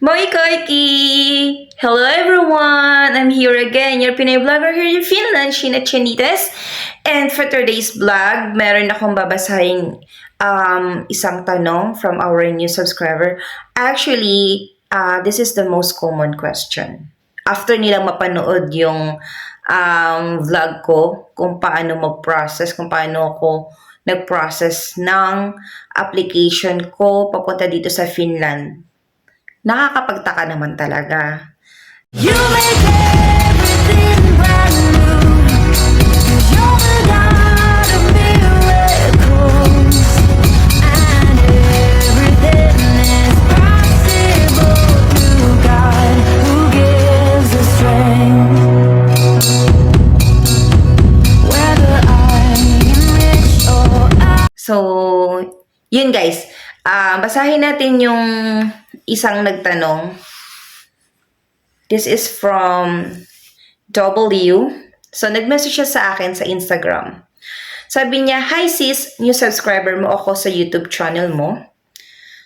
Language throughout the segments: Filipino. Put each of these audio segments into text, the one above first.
Moi Koiki! Hello everyone! I'm here again, your Pinay vlogger here in Finland, Sheena Chanites. And for today's vlog, meron akong babasahin um, isang tanong from our new subscriber. Actually, uh, this is the most common question. After nilang mapanood yung um, vlog ko, kung paano mag-process, kung paano ako nag-process ng application ko papunta dito sa Finland nakakapagtaka naman talaga. You make everything brand new. You're the God of miracles, and everything is possible through God who gives us strength. Whether I'm rich or I. So, yun guys. Ah, basahin natin yung isang nagtanong. This is from W. So, nag-message siya sa akin sa Instagram. Sabi niya, Hi sis, new subscriber mo ako sa YouTube channel mo.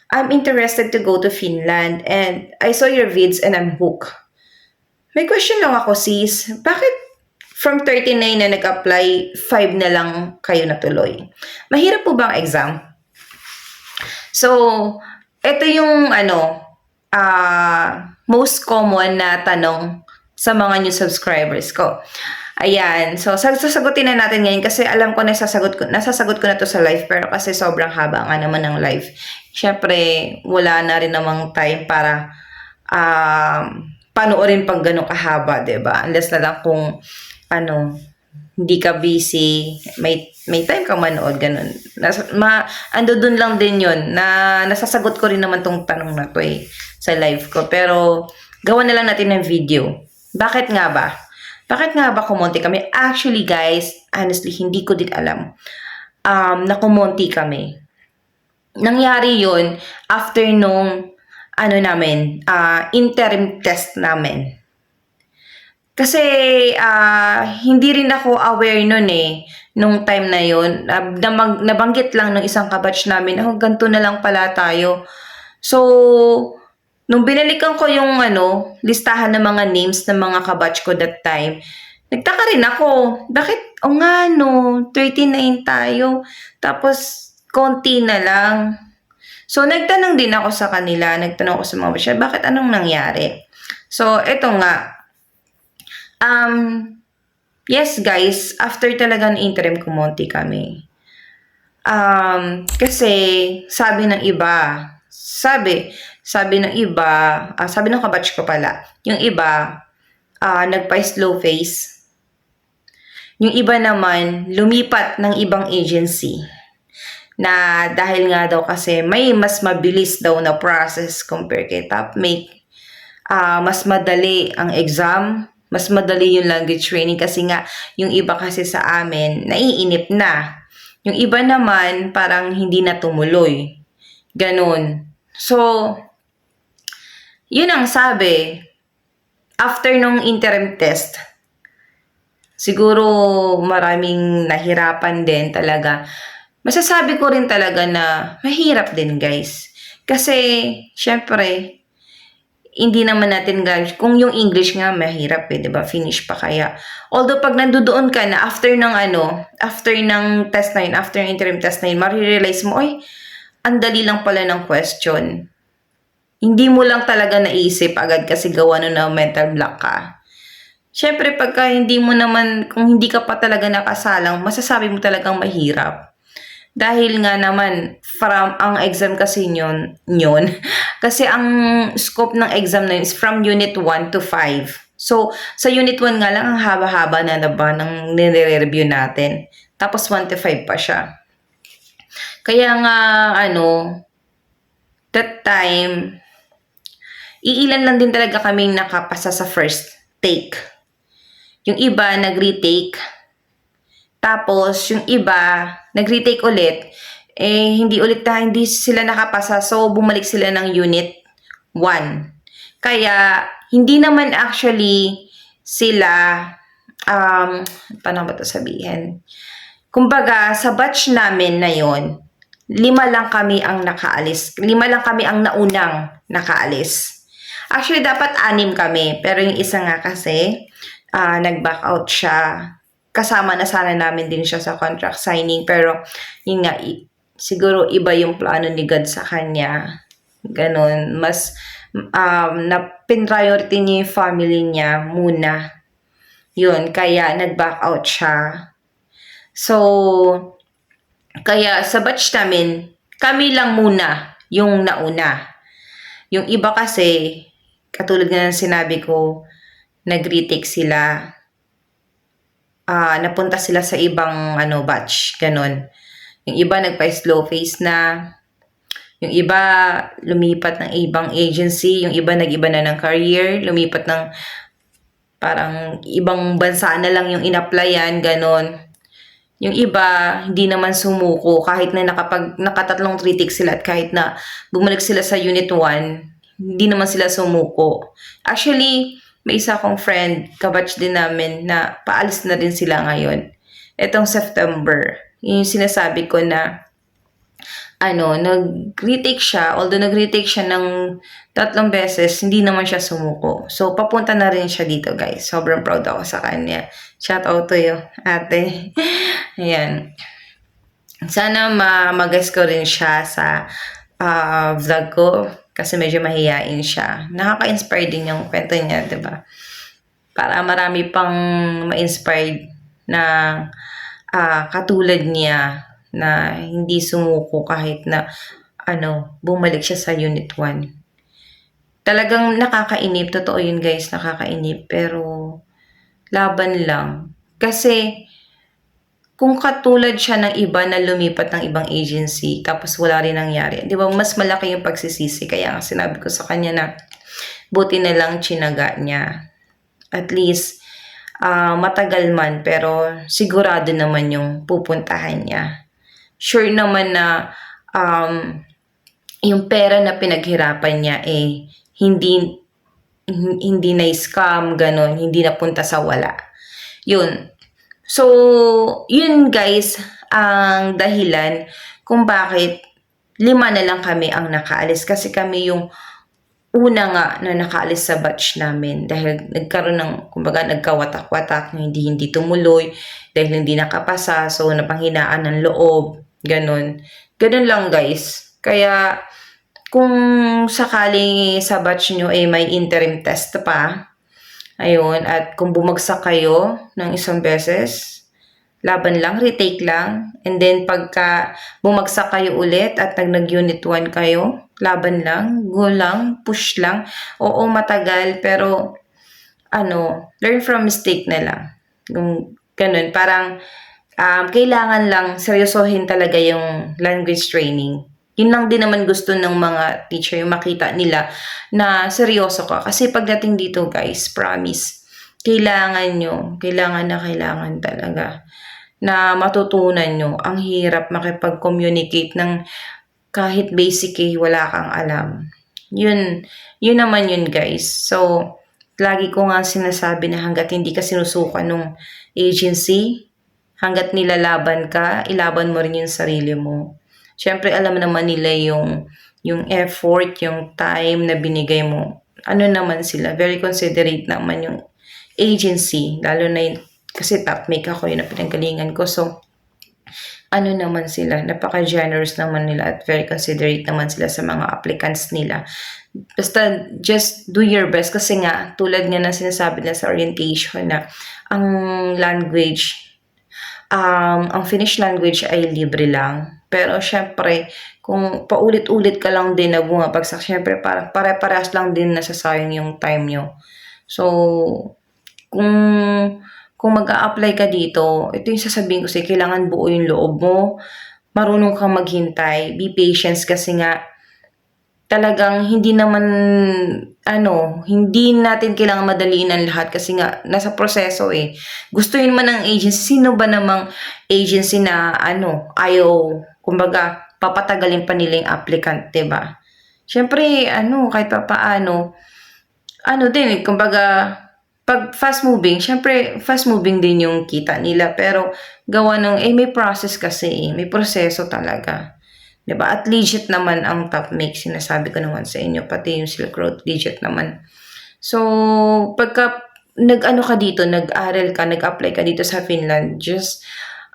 I'm interested to go to Finland and I saw your vids and I'm hooked. May question lang ako sis, bakit from 39 na nag-apply, 5 na lang kayo natuloy? Mahirap po ba ang exam? So, ito yung ano, ah most common na tanong sa mga new subscribers ko. Ayan. So, sas- sasagutin na natin ngayon kasi alam ko na sasagot ko, nasasagot ko na to sa live pero kasi sobrang haba nga naman ng live. Siyempre, wala na rin namang time para um, panoorin pang ganun kahaba, ba Unless na lang kung ano, hindi ka busy, may may time ka manood, ganun. Nas, ma, ando dun lang din yun, na nasasagot ko rin naman tong tanong na to eh, sa live ko. Pero, gawa na lang natin ng video. Bakit nga ba? Bakit nga ba kumonti kami? Actually, guys, honestly, hindi ko din alam um, na kumonti kami. Nangyari yon after nung, ano namin, ah, interim test namin. Kasi ah hindi rin ako aware nun eh nung time na yon. Uh, namag, nabanggit lang ng isang kabatch namin, oh, ganito na lang pala tayo. So, nung binalikan ko yung ano, listahan ng mga names ng mga kabatch ko that time, nagtaka rin ako. Bakit, o nga no, 39 tayo. Tapos, konti na lang. So, nagtanong din ako sa kanila, nagtanong ako sa mga batch, bakit anong nangyari? So, eto nga, Um, yes guys, after talaga ng interim kumonti kami. Um, kasi sabi ng iba, sabi, sabi ng iba, ah, sabi ng kabatch ko pala, yung iba, ah, nagpa-slow face. Yung iba naman, lumipat ng ibang agency na dahil nga daw kasi may mas mabilis daw na process compare kay Topmate. Ah, mas madali ang exam, mas madali yung language training kasi nga yung iba kasi sa amin naiinip na. Yung iba naman parang hindi na tumuloy. Ganun. So, yun ang sabi. After nung interim test, siguro maraming nahirapan din talaga. Masasabi ko rin talaga na mahirap din guys. Kasi, syempre, hindi naman natin guys, kung yung English nga mahirap eh, 'di ba? Finish pa kaya. Although pag nandoon ka na after ng ano, after ng test na yun, after ng interim test na yun, marirealize mo, oy, ang dali lang pala ng question. Hindi mo lang talaga naisip agad kasi gawa nun na mental block ka. Siyempre, pagka hindi mo naman, kung hindi ka pa talaga nakasalang, masasabi mo talagang mahirap. Dahil nga naman, from ang exam kasi nyon, nyon kasi ang scope ng exam na yun is from unit 1 to 5. So, sa unit 1 nga lang, ang haba-haba na na ba ng nire-review natin. Tapos 1 to 5 pa siya. Kaya nga, ano, that time, iilan lang din talaga kaming nakapasa sa first take. Yung iba, nag-retake. Tapos, yung iba, nag-retake ulit, eh, hindi ulit na, hindi sila nakapasa. So, bumalik sila ng unit 1. Kaya, hindi naman actually sila, um, paano ba ito sabihin? Kumbaga, sa batch namin na yon lima lang kami ang nakaalis. Lima lang kami ang naunang nakaalis. Actually, dapat anim kami. Pero yung isa nga kasi, ah, nag-back out siya. Kasama na sana namin din siya sa contract signing. Pero, yun nga, siguro iba yung plano ni God sa kanya. Ganon. Mas, um, na pin-priority niya yung family niya muna. Yun, kaya nag-back out siya. So, kaya sa batch namin, kami lang muna yung nauna. Yung iba kasi, katulad nga ng sinabi ko, nag-retake sila. Ah, napunta sila sa ibang ano batch, ganun. Yung iba nagpa-slow face na. Yung iba lumipat ng ibang agency, yung iba nag-iba na ng career, lumipat ng parang ibang bansa na lang yung in-applyan, ganon. Yung iba, hindi naman sumuko kahit na nakapag, nakatatlong tritik sila at kahit na bumalik sila sa unit 1, hindi naman sila sumuko. Actually, may isa akong friend, kabatch din namin, na paalis na rin sila ngayon. Etong September, yun yung sinasabi ko na ano, nag-retake siya, although nag-retake siya ng tatlong beses, hindi naman siya sumuko. So, papunta na rin siya dito, guys. Sobrang proud ako sa kanya. Shout out to you, ate. Ayan. Sana ma mag-guess ko rin siya sa ah, vlog ko kasi medyo mahihain siya. Nakaka-inspire din yung kwento niya, 'di ba? Para marami pang ma-inspired na ah, katulad niya na hindi sumuko kahit na ano, bumalik siya sa unit 1. Talagang nakakainip, totoo yun guys, nakakainip, pero laban lang. Kasi kung katulad siya ng iba na lumipat ng ibang agency tapos wala rin nangyari, di ba mas malaki yung pagsisisi. Kaya nga sinabi ko sa kanya na buti na lang chinaga niya. At least, ah, matagal man pero sigurado naman yung pupuntahan niya. Sure naman na um, yung pera na pinaghirapan niya eh hindi hindi na scam ganon, hindi napunta sa wala. Yun. So, yun guys, ang dahilan kung bakit lima na lang kami ang nakaalis. Kasi kami yung una nga na nakaalis sa batch namin dahil nagkaroon ng, kumbaga, nagkawatak-watak na hindi hindi tumuloy dahil hindi nakapasa, so napanghinaan ng loob, ganun. Ganun lang guys. Kaya, kung sakaling sa batch nyo ay may interim test pa, ayun, at kung bumagsak kayo ng isang beses, laban lang, retake lang. And then, pagka bumagsak kayo ulit at nag nag-unit 1 kayo, laban lang, go lang, push lang. Oo, matagal, pero ano, learn from mistake na lang. Yung ganun, parang um, kailangan lang seryosohin talaga yung language training. Yun lang din naman gusto ng mga teacher yung makita nila na seryoso ka. Kasi pagdating dito guys, promise, kailangan nyo, kailangan na kailangan talaga na matutunan nyo. Ang hirap makipag-communicate ng kahit basic eh, wala kang alam. Yun, yun naman yun guys. So, lagi ko nga sinasabi na hanggat hindi ka sinusukan ng agency, hanggat nilalaban ka, ilaban mo rin yung sarili mo. Siyempre, alam naman nila yung, yung effort, yung time na binigay mo. Ano naman sila, very considerate naman yung agency, lalo na yung, kasi top make ako yun na ko. So, ano naman sila, napaka-generous naman nila at very considerate naman sila sa mga applicants nila. Basta just do your best kasi nga, tulad nga ng sinasabi nila sa orientation na ang language, um, ang Finnish language ay libre lang. Pero syempre, kung paulit-ulit ka lang din na bumabagsak, syempre parang pare-parehas lang din nasasayang yung time nyo. So, kung kung mag apply ka dito, ito yung sasabihin ko sa'yo, kailangan buo yung loob mo, marunong kang maghintay, be patient kasi nga, talagang hindi naman, ano, hindi natin kailangan madaliin ang lahat kasi nga, nasa proseso eh. Gusto yun man ng agency, sino ba namang agency na, ano, ayaw, kumbaga, papatagalin pa nila yung applicant, 'di ba? Siyempre, ano, kahit pa paano, ano din, eh, kumbaga, pag fast moving, syempre fast moving din yung kita nila pero gawa ng eh may process kasi eh, may proseso talaga. 'Di ba? At legit naman ang top make, sinasabi ko naman sa inyo, pati yung Silk Road, legit naman. So, pagka nag-ano ka dito, nag-aral ka, nag-apply ka dito sa Finland, just,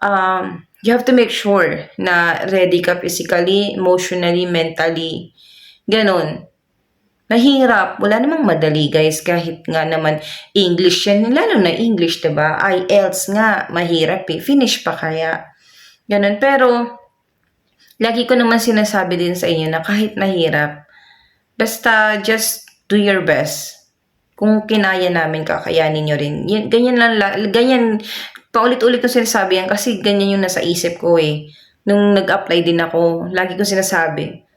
um, you have to make sure na ready ka physically, emotionally, mentally. Ganon. Mahirap. Wala namang madali, guys. Kahit nga naman English yan. Lalo na English, 'di ba? IELTS nga, mahirap eh. Finish pa kaya. Ganon. Pero, lagi ko naman sinasabi din sa inyo na kahit mahirap, basta just do your best. Kung kinaya namin, kakayanin nyo rin. Yan, ganyan lang, la- ganyan, paulit-ulit ko sinasabi yan kasi ganyan yung nasa isip ko eh. Nung nag-apply din ako, lagi ko sinasabi,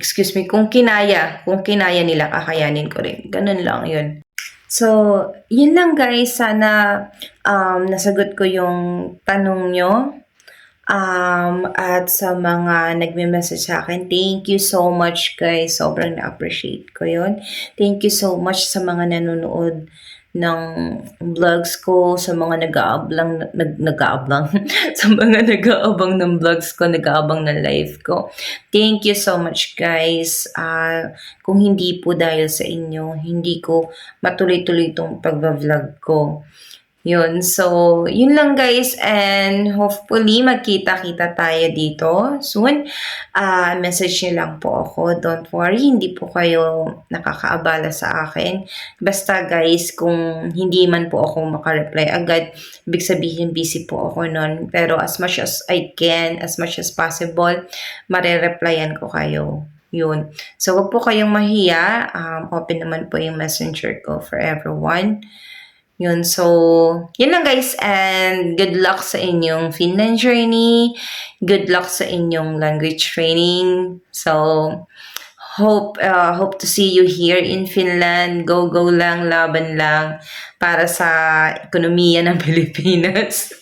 excuse me, kung kinaya, kung kinaya nila, kakayanin ko rin. Ganun lang yun. So, yun lang guys. Sana um, nasagot ko yung tanong nyo. Um, at sa mga nagme-message sa akin, thank you so much guys. Sobrang na-appreciate ko yun. Thank you so much sa mga nanonood ng vlogs ko, sa mga nag-aablang, nag, nag-aablang, sa mga nag-aabang ng vlogs ko, nag-aabang ng live ko. Thank you so much guys. Ah, kung hindi po dahil sa inyo, hindi ko matuloy-tuloy itong pag-vlog ko. Yun. So, yun lang guys. And hopefully, magkita-kita tayo dito soon. Ah, message nyo lang po ako. Don't worry, hindi po kayo nakakaabala sa akin. Basta guys, kung hindi man po ako makareply agad, ibig sabihin busy po ako nun. Pero as much as I can, as much as possible, marereplyan ko kayo. Yun. So, wag po kayong mahiya. Um, open naman po yung messenger ko for everyone. Yun, so, yun lang guys, and good luck sa inyong Finland journey, good luck sa inyong language training, so, hope, uh, hope to see you here in Finland, go, go lang, laban lang, para sa ekonomiya ng Pilipinas.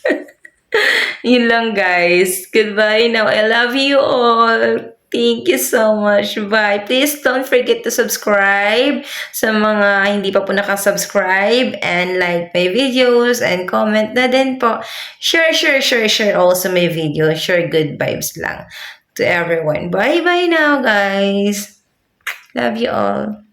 yun lang guys, goodbye now, I love you all! Thank you so much. Bye. Please don't forget to subscribe sa mga hindi pa po nakasubscribe and like my videos and comment na din po. Share, share, share, share also my video. Share good vibes lang to everyone. Bye-bye now, guys. Love you all.